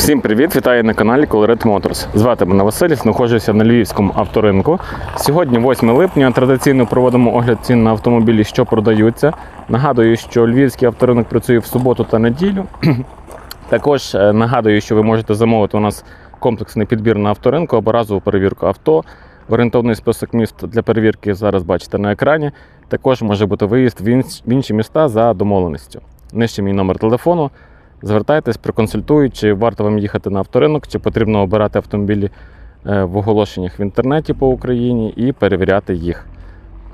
Всім привіт! Вітаю на каналі Colored Motors. Звати мене Василь, знаходжуся на Львівському авторинку. Сьогодні 8 липня. Традиційно проводимо огляд цін на автомобілі, що продаються. Нагадую, що Львівський авторинок працює в суботу та неділю. Також е, нагадую, що ви можете замовити у нас комплексний підбір на авторинку або разову перевірку авто. Орієнтовний список міст для перевірки зараз бачите на екрані. Також може бути виїзд в інші міста за домовленістю. Нижче мій номер телефону. Звертайтесь, проконсультують, чи варто вам їхати на авторинок, чи потрібно обирати автомобілі е, в оголошеннях в інтернеті по Україні і перевіряти їх.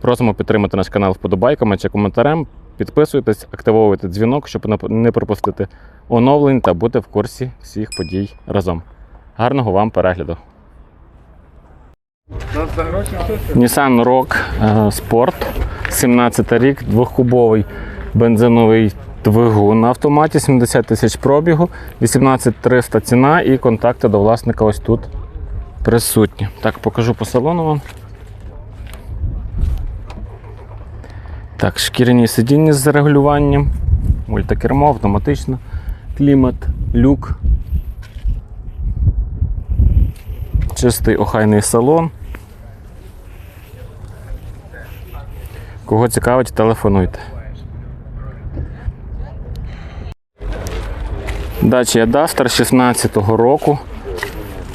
Просимо підтримати наш канал вподобайками чи коментарем. Підписуйтесь, активовуйте дзвінок, щоб не- пропустити оновлень та бути в курсі всіх подій разом. Гарного вам перегляду! Nissan Rogue е, Sport, 17 рік, двохкубовий бензиновий двигун на автоматі, 70 тисяч пробігу, 18300 ціна і контакти до власника ось тут присутні. Так, покажу по салону вам. Так, шкіряні сидіння з регулюванням, мультикермо, автоматично, клімат, люк. Чистий охайний салон. Кого цікавить, телефонуйте. Dacia Duster 16-го року.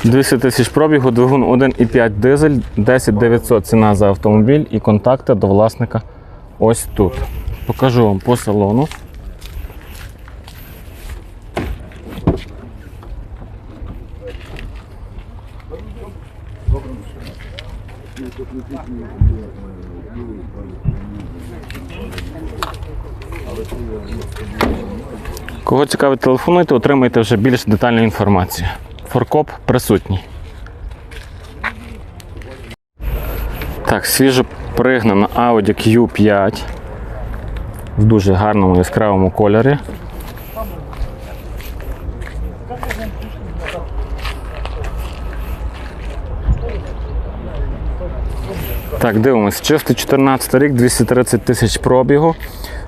200 тисяч пробігу, двигун 1,5 дизель, 10 900 ціна за автомобіль і контакти до власника ось тут. Покажу вам по салону. Кого цікавить, телефонуйте, отримайте вже більш детальну інформацію. Форкоп присутній. Так, свіжо пригнана Audi Q5 в дуже гарному яскравому кольорі. Так, дивимось. Чистий 14 рік, 230 тисяч пробігу.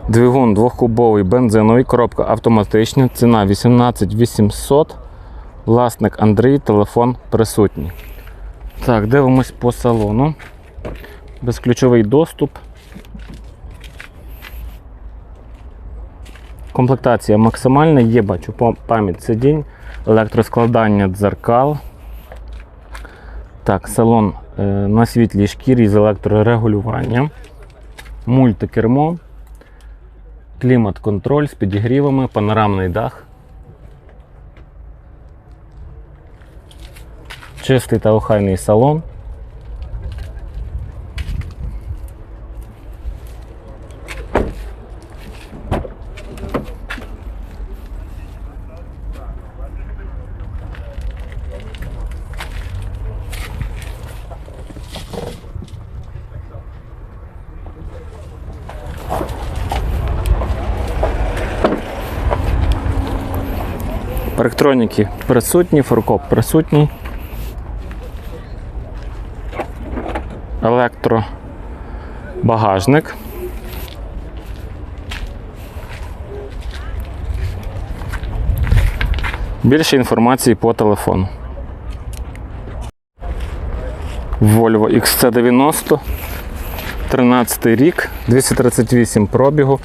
Двигун двохкубовий бензиновий, коробка автоматична, ціна 18 800. Власник Андрій, телефон присутній. Так, дивимось по салону. Безключовий доступ. Комплектація максимальна, є, бачу, пам'ять сидінь, електроскладання дзеркал. Так, салон е, на світлій шкірі з електрорегулюванням. Мультикермо. Клімат-контроль з підігрівами, панорамний дах. Чистий та охайний салон. Парктроніки присутні, форкоп присутній. Електро багажник. Більше інформації по телефону. Volvo XC90. 13 рік, 238 пробігу,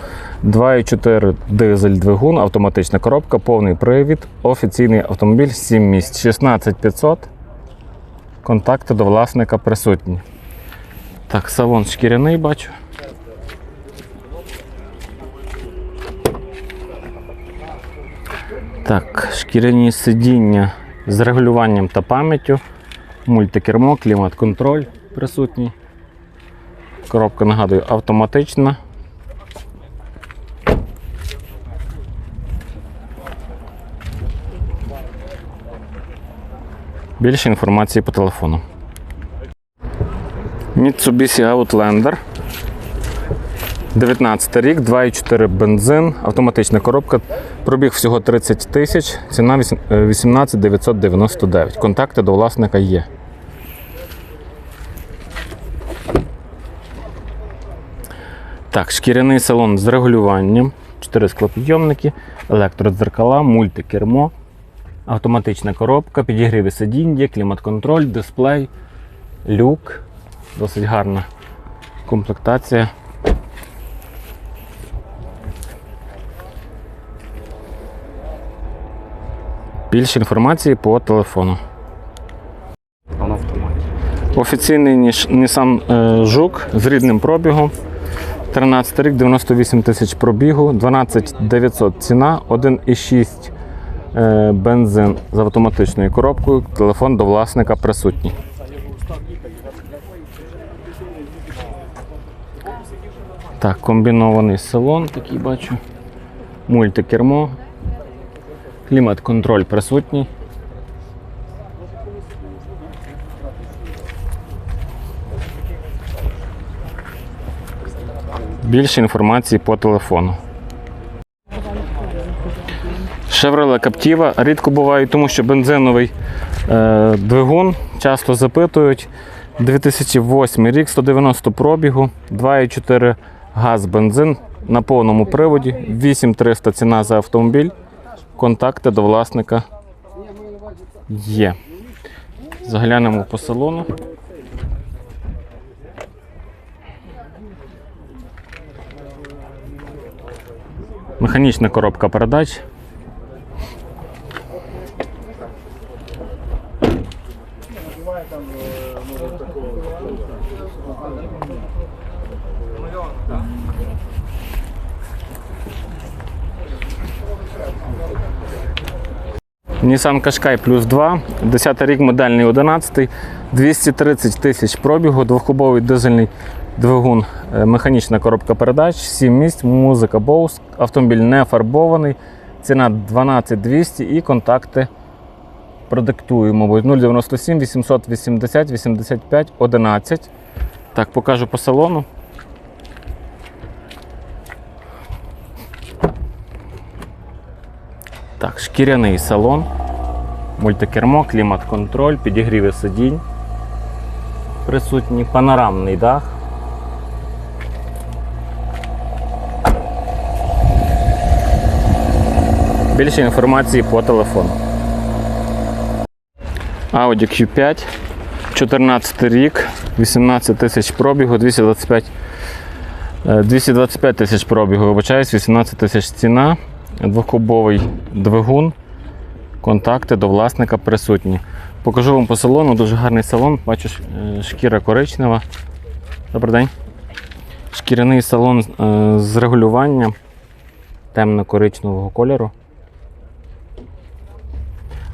2,4 дизель двигун, автоматична коробка, повний привід, офіційний автомобіль 7 місць, 16500. Контакти до власника присутні. Так, салон шкіряний бачу. Так, шкіряні сидіння з регулюванням та пам'яттю, мультикермо, клімат-контроль присутній. Коробка, нагадую, автоматична. Більше інформації по телефону. Mitsubishi Outlander. 19 рік, 2,4 бензин, автоматична коробка. Пробіг всього 30 тисяч, ціна 18 999. Контакти до власника є. Так, шкіряний салон з регулюванням, 4 склопідйомники, електродзеркала, мультикермо. Автоматична коробка, підігріви сидіння, клімат-контроль, дисплей, люк. Досить гарна комплектація. Більше інформації по телефону. Офіційний Nissan е, Жук з рідним пробігом. 13 рік, 98 тисяч пробігу, 12 900 ціна, 1,6 е, бензин з автоматичною коробкою. Телефон до власника присутній. Так, комбінований салон, такий бачу. Мультикермо. Клімат-контроль присутній. Більше інформації по телефону. Chevrolet Captiva рідко буває, тому що бензиновий е, двигун часто запитують. 2008 рік, 190 пробігу, 2,4 газ бензин на повному приводі, 8300 ціна за автомобіль. Контакти до власника є. Заглянемо по салону. Механічна коробка передач. Nissan Qashqai плюс 2, 10 рік модельний 11, 230 тисяч пробігу, двохкубовий дизельний двигун, е, механічна коробка передач, 7 місць, музика Bose, автомобіль не фарбований, ціна 12 200 і контакти продиктую, мабуть, 097 880 85 11. Так, покажу по салону. Так, шкіряний салон, мультикермо, клімат-контроль, підігріви сидінь. Присутній панорамний дах. Більше інформації по телефону. Audi Q5, 14 рік, 18 тисяч пробігу, 225, е, 225 тисяч пробігу, вибачаюсь, 18 тисяч ціна, двохкубовий двигун, контакти до власника присутні. Покажу вам по салону, дуже гарний салон, бачу е, шкіра коричнева. Добрий день. Шкіряний салон е, з регулюванням темно-коричневого кольору.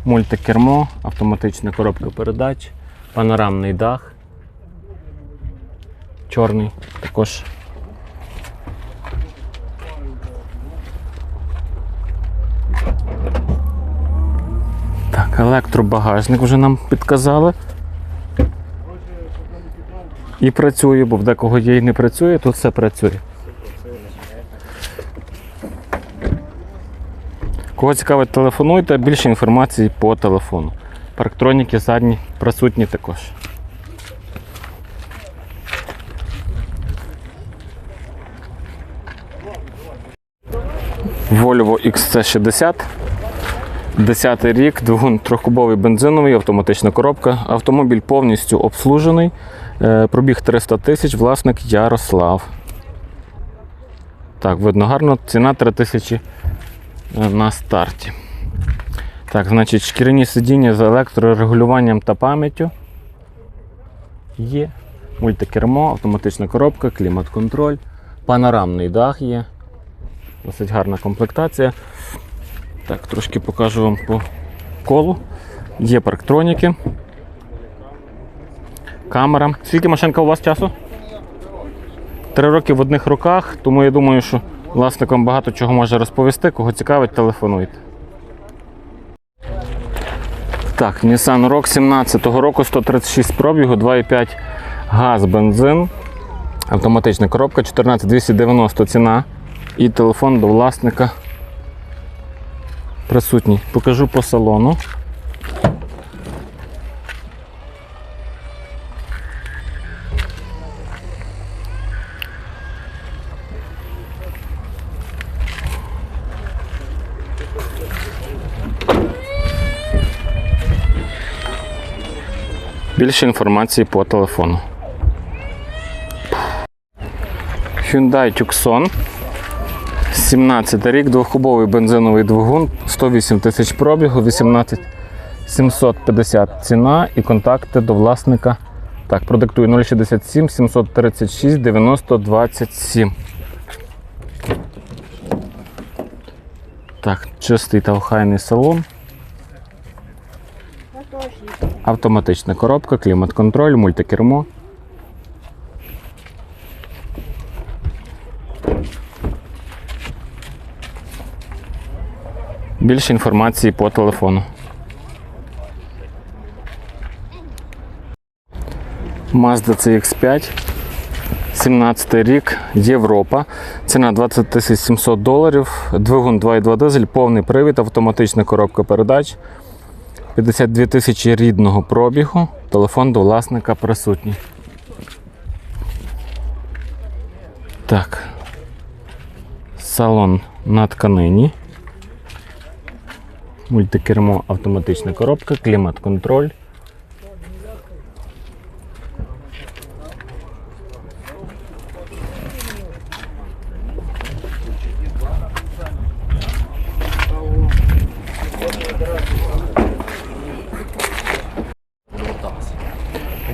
Мультикермо, автоматична коробка передач, панорамний дах. Чорний також. Так, електробагажник вже нам підказали. І працює, бо в декого є і не працює, тут все працює. Кого цікавить, телефонуйте, більше інформації по телефону. Парктроніки задні присутні також. Volvo XC60. 10 рік, двигун трьохкубовий бензиновий, автоматична коробка. Автомобіль повністю обслужений. Е, Пробіг 300 тисяч, власник Ярослав. Так, видно гарно. Ціна 3000 е, на старті. Так, значить, шкіряні сидіння з електрорегулюванням та пам'яттю. Є. Мультикермо, автоматична коробка, клімат-контроль, панорамний дах є. Досить гарна комплектація. Так, трошки покажу вам по колу. Є парктроніки. Камера. Скільки машинка у вас часу? Три роки в одних руках, тому я думаю, що власник вам багато чого може розповісти. Кого цікавить, телефонуйте. Так, Nissan Rogue 17-го року 136 пробігу, 2,5 газ, бензин. Автоматична коробка, 14290 ціна. І телефон до власника присутній. Покажу по салону. Більше інформації по телефону. Hyundai Tucson 17 рік, двохкубовий бензиновий двигун, 108 тисяч пробігу, 18 750 ціна і контакти до власника. Так, продиктую 067 736 90 27. Так, чистий та охайний салон. Автоматична коробка, клімат-контроль, мультикермо. Більше інформації по телефону. Mazda CX5, 17 рік, Європа. Ціна 20 700 доларів, двигун 2,2 дизель, повний привід, автоматична коробка передач, 52 тисячі рідного пробігу, телефон до власника присутній. Так. Салон на тканині. Мультикермо, автоматична коробка, клімат-контроль.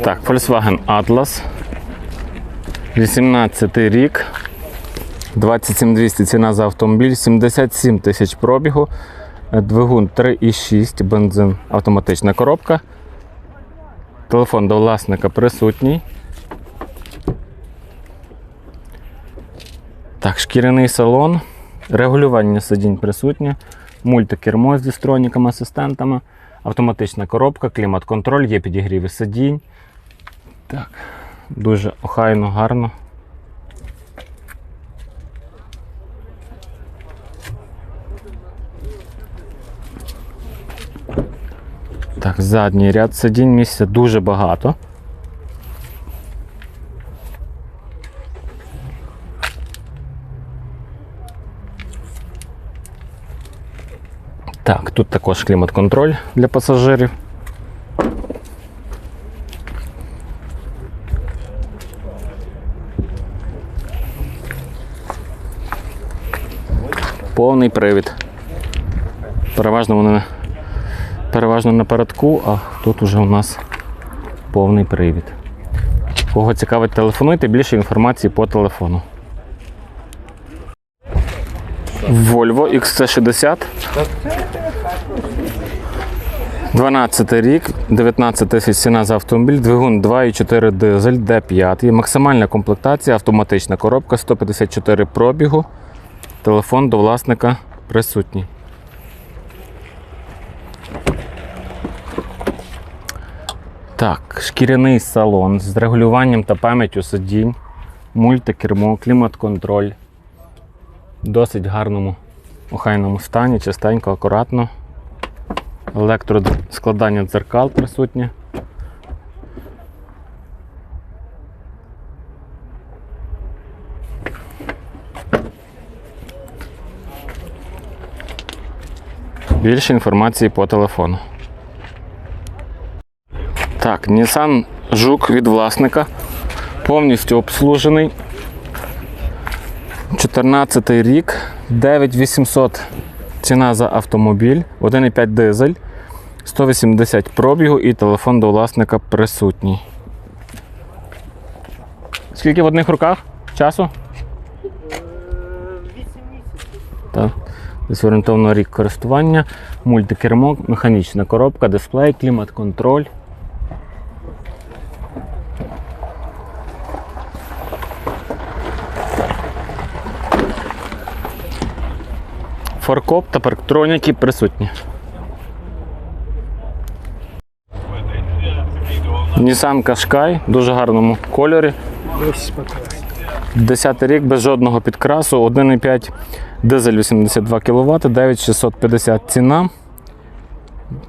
Так, Volkswagen Atlas. 18 рік. 27200 ціна за автомобіль, 77 тисяч пробігу. Двигун 3,6, бензин, автоматична коробка. Телефон до власника присутній. Так, шкіряний салон, регулювання сидінь присутнє, мультикермо зі строніками, асистентами, автоматична коробка, клімат-контроль, є підігріви сидінь. Так, дуже охайно, гарно. Задній ряд сидінь місця дуже багато. Так, тут також клімат-контроль для пасажирів. Повний привід. Переважно вони переважно на передку, а тут уже у нас повний привід. Кого цікавить, телефонуйте, більше інформації по телефону. Volvo XC60. 12 рік, 19 тисяч ціна за автомобіль, двигун 2,4 дизель, D5. Максимальна комплектація, автоматична коробка, 154 пробігу. Телефон до власника присутній. Так, шкіряний салон з регулюванням та пам'яттю сидінь, мультикермо, клімат-контроль. Досить гарному охайному стані, чистенько, акуратно. Електроскладання дзеркал присутнє. Більше інформації по телефону. Так, Nissan Жук від власника. Повністю обслужений. 14 рік, 9800 ціна за автомобіль, 1,5 дизель, 180 пробігу і телефон до власника присутній. Скільки в одних руках часу? 8 місяців. Так. Десь орієнтовно рік користування, мультикермо, механічна коробка, дисплей, клімат-контроль. Форкоп та парктроніки присутні. Nissan Qashqai в дуже гарному кольорі. 10 рік без жодного підкрасу, 1,5 дизель 82 кВт, 9650 ціна.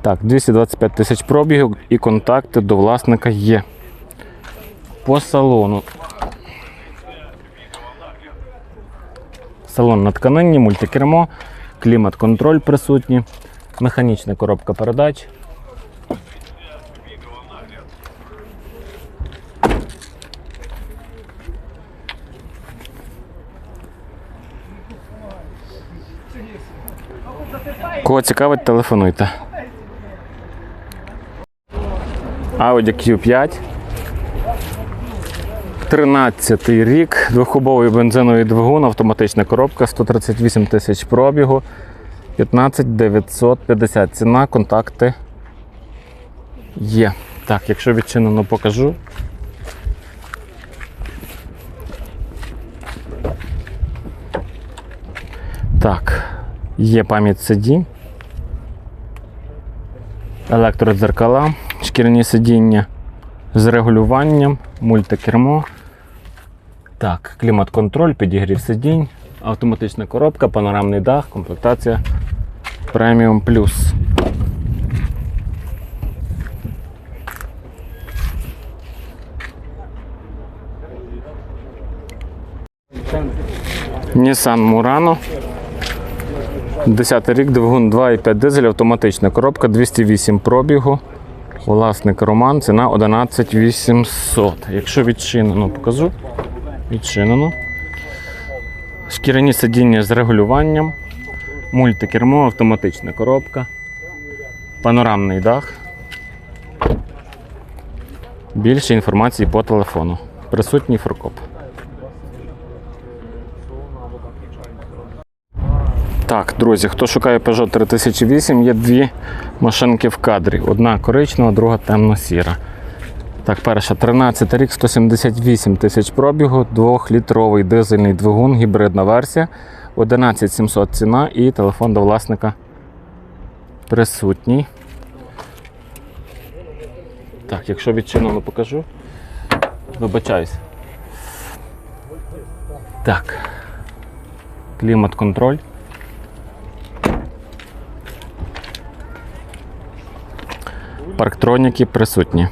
Так, 225 тисяч пробігів і контакти до власника є. По салону. Салон на тканині, мультикермо, клімат-контроль присутні, механічна коробка передач. Кого цікавить, телефонуйте. Audi Q5. 13 рік, двохкубовий бензиновий двигун, автоматична коробка, 138 тисяч пробігу, 15 950 ціна, контакти є. Так, якщо відчинено, покажу. Так, є пам'ять сидінь, електродзеркала, шкіряні сидіння з регулюванням, мультикермо. Так, клімат-контроль, підігрів сидінь, автоматична коробка, панорамний дах, комплектація Premium Plus. Nissan Murano. 10 рік, двигун 2,5 дизель, автоматична коробка, 208 пробігу. Власник Роман, ціна 11 800. Якщо відчинено, покажу. Відчинено. Шкіряні сидіння з регулюванням, мультикермо, автоматична коробка, панорамний дах. Більше інформації по телефону. Присутній форкоп. Так, друзі, хто шукає Peugeot 3008, є дві машинки в кадрі. Одна коричнева, друга темно-сіра. Так, перша 13 рік, 178 тисяч пробігу, 2-літровий дизельний двигун, гібридна версія, 11700 ціна і телефон до власника присутній. Так, якщо відчинено, покажу. Вибачаюсь. Так. Клімат-контроль. Парктроніки присутні.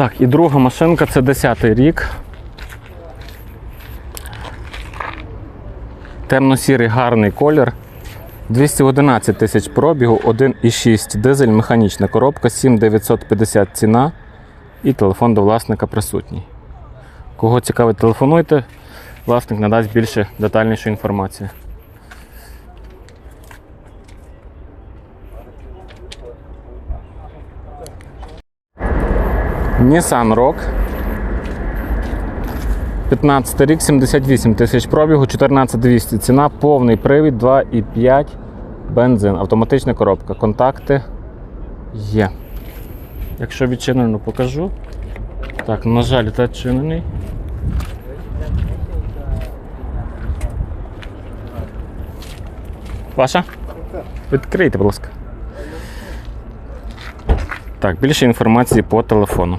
Так, і друга машинка це 10 рік. Темно-сірий гарний колір. 211 тисяч пробігу, 1,6 дизель, механічна коробка, 7950 ціна і телефон до власника присутній. Кого цікавить, телефонуйте, власник надасть більше детальнішу інформацію. Nissan Rock. 15 рік, 78 тисяч пробігу, 14200 ціна, повний привід, 2,5 бензин, автоматична коробка. Контакти є. Якщо відчинено, покажу. Так, на жаль, відчинений. Ваша? Відкрийте, будь ласка. Так, більше інформації по телефону.